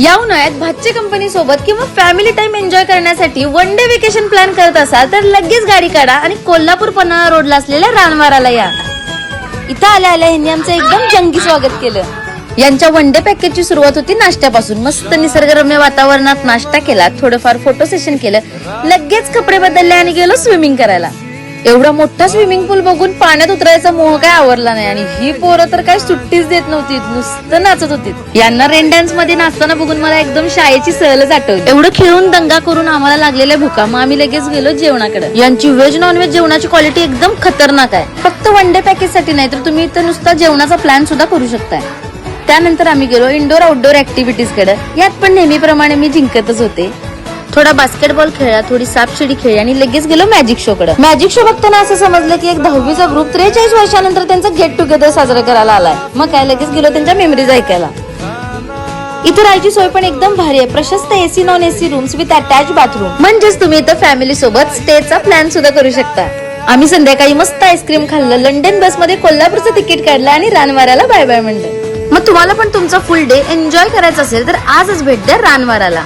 या उन्हाळ्यात भातची कंपनी सोबत किंवा फॅमिली टाइम एन्जॉय करण्यासाठी वन डे वेकेशन प्लॅन करत असाल तर लगेच गाडी काढा आणि कोल्हापूर पन्हाळा रोडला असलेल्या रानवाराला या. इथं आल्या आल्या यांनी आमचं एकदम जंगी स्वागत केलं. यांच्या वन डे पॅकेजची सुरुवात होती नाश्त्यापासून. मस्त निसर्गरम्य वातावरणात नाश्ता केला थोडंफार फोटो सेशन केलं लगेच कपडे बदलले आणि गेलो स्विमिंग करायला. एवढा मोठा स्विमिंग पूल बघून पाण्यात उतरायचा मोह काय आवरला नाही. आणि ही पोरं तर काय सुट्टीच देत नव्हती. नुसतं नाचत होती. यांना रेन डान्समध्ये नाचताना बघून मला एकदम शाळेची सहलच आठवली एवढं खेळून दंगा करून आम्हाला लागलेल्या भुका. मग आम्ही लगेच गेलो जेवणाकडे. यांची व्हेज नॉन व्हेज जेवणाची क्वालिटी एकदम खतरनाक आहे. फक्त वन डे पॅकेजसाठी नाही तर तुम्ही इथं नुसता जेवणाचा प्लॅन सुद्धा करू शकताय. त्यानंतर आम्ही गेलो इंडोर आउटडोर ऍक्टिव्हिटीजकडे. यात पण नेहमीप्रमाणे मी जिंकतच होते. थोडा बास्केटबॉल खेळला थोडी सापशिडी खेळली आणि लगेच गेलो मॅजिक शो कडे. मॅजिक शो बघताना असं समजलं की एक दहावीचा ग्रुप त्रेचाळीस वर्षानंतर त्यांचा गेट टुगेदर साजरा करायला आलाय. मग काय लगेच गेलो त्यांच्या मेमरीज ऐकायला. इथे राहायची सोय पण एकदम भारी आहे. प्रशस्त AC non AC rooms with attach bathroom म्हणजेच तुम्ही इथं फॅमिली सोबत स्टेचा प्लॅन सुद्धा करू शकता. आम्ही संध्याकाळी मस्त आईस्क्रीम खाल्लं लंडन बसमध्ये कोल्हापूरचं तिकीट काढलं आणि रानवाराला बाय बाय म्हणलं. मग तुम्हाला पण तुमचा फुल डे एन्जॉय करायचा असेल तर आजच भेट द्या रानवाराला